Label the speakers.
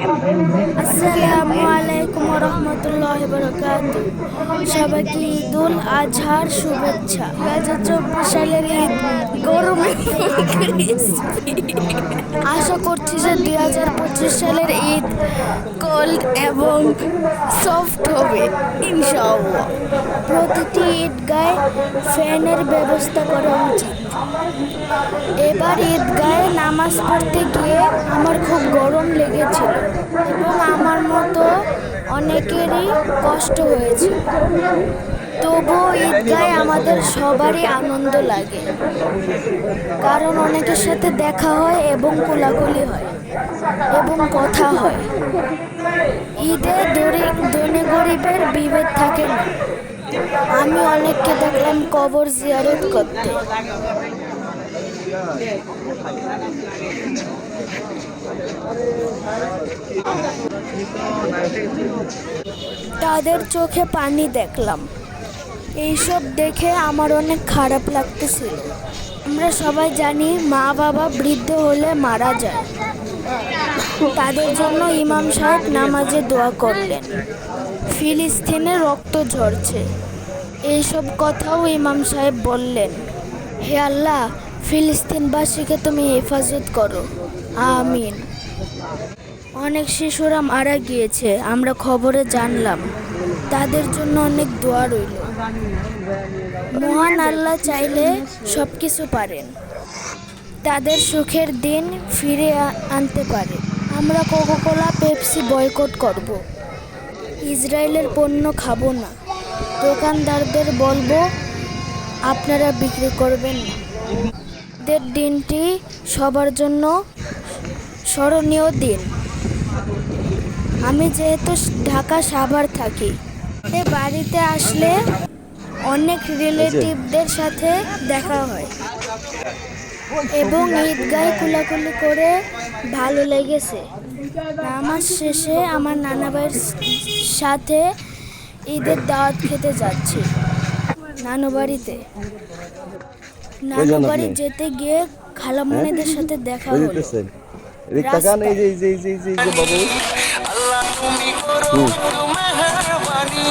Speaker 1: আসসালামু আলাইকুম রহমতুল্লাহ বরকাত সবাইকে ঈদুল আজহার শুভেচ্ছা। দু হাজার চব্বিশ সালের ঈদ, গরমে আশা করছি যে দুই হাজার পঁচিশ সালের ঈদ কোল্ড এবং সফট হবে, ইনশাআল্লাহ। প্রতিটি ঈদগায় ফ্যানের ব্যবস্থা করা উচিত। এবার ঈদগাহে নামাজ পড়তে গিয়ে আমার খুব গরম লেগেছিল। এবং আমার মতো অনেকেরই কষ্ট হয়েছে। তবুও ঈদগাহে আমাদের সবারই আনন্দ লাগে। কারণ অনেকের সাথে দেখা হয় এবং কোলাকুলি হয় এবং কথা হয়। ঈদে দরি, ধনী গরিবের বিভেদ থাকে না। আমি অনেককে দেখলাম কবর জিয়ারত করতে। তাদের চোখে পানি দেখলাম। এইসব দেখে আমার অনেক খারাপ লাগতেছিল। আমরা সবাই জানি মা বাবা বৃদ্ধ হলে মারা যায়। তাদের জন্য ইমাম সাহেব নামাজে দোয়া করলেন। ফিলিস্তিনে রক্ত ঝরছে। এইসব কথাও ইমাম সাহেব বললেন। হে আল্লাহ ফিলিস্তিনবাসীকে তুমি হেফাজত করো। আমিন। অনেক শিশুরা মারা গিয়েছে, আমরা খবরে জানলাম। তাদের জন্য অনেক দোয়া রইল। মহান আল্লাহ চাইলে সব কিছু পারেন। তাদের সুখের দিন ফিরে আনতে পারে। আমরা কোকোকোলা, পেপসি বয়কট করব। ইসরায়েলের পণ্য খাব না। দোকানদারদের বলব, আপনারা বিক্রি করবেন না। ঈদের দিনটি সবার জন্য স্মরণীয় দিন। আমি যেহেতু ঢাকা সাভার থাকি বাড়িতে আসলে অনেক রিলেটিভদের সাথে দেখা হয় এবং ঈদগাহে কুলাকুলি করে ভালো লেগেছে। নামাজ শেষে আমার নানা ভাইয়ের সাথে ঈদের দাওয়াত খেতে যাচ্ছি নানু বাড়িতে নানু বাড়ি যেতে গিয়ে খালামুনিদের সাথে দেখা হলো।
Speaker 2: দিতেছেন এদিক এই যে এই যে এই যে এই যে এই যে বাবু।
Speaker 3: আল্লাহ তুমি করো মেহরবানি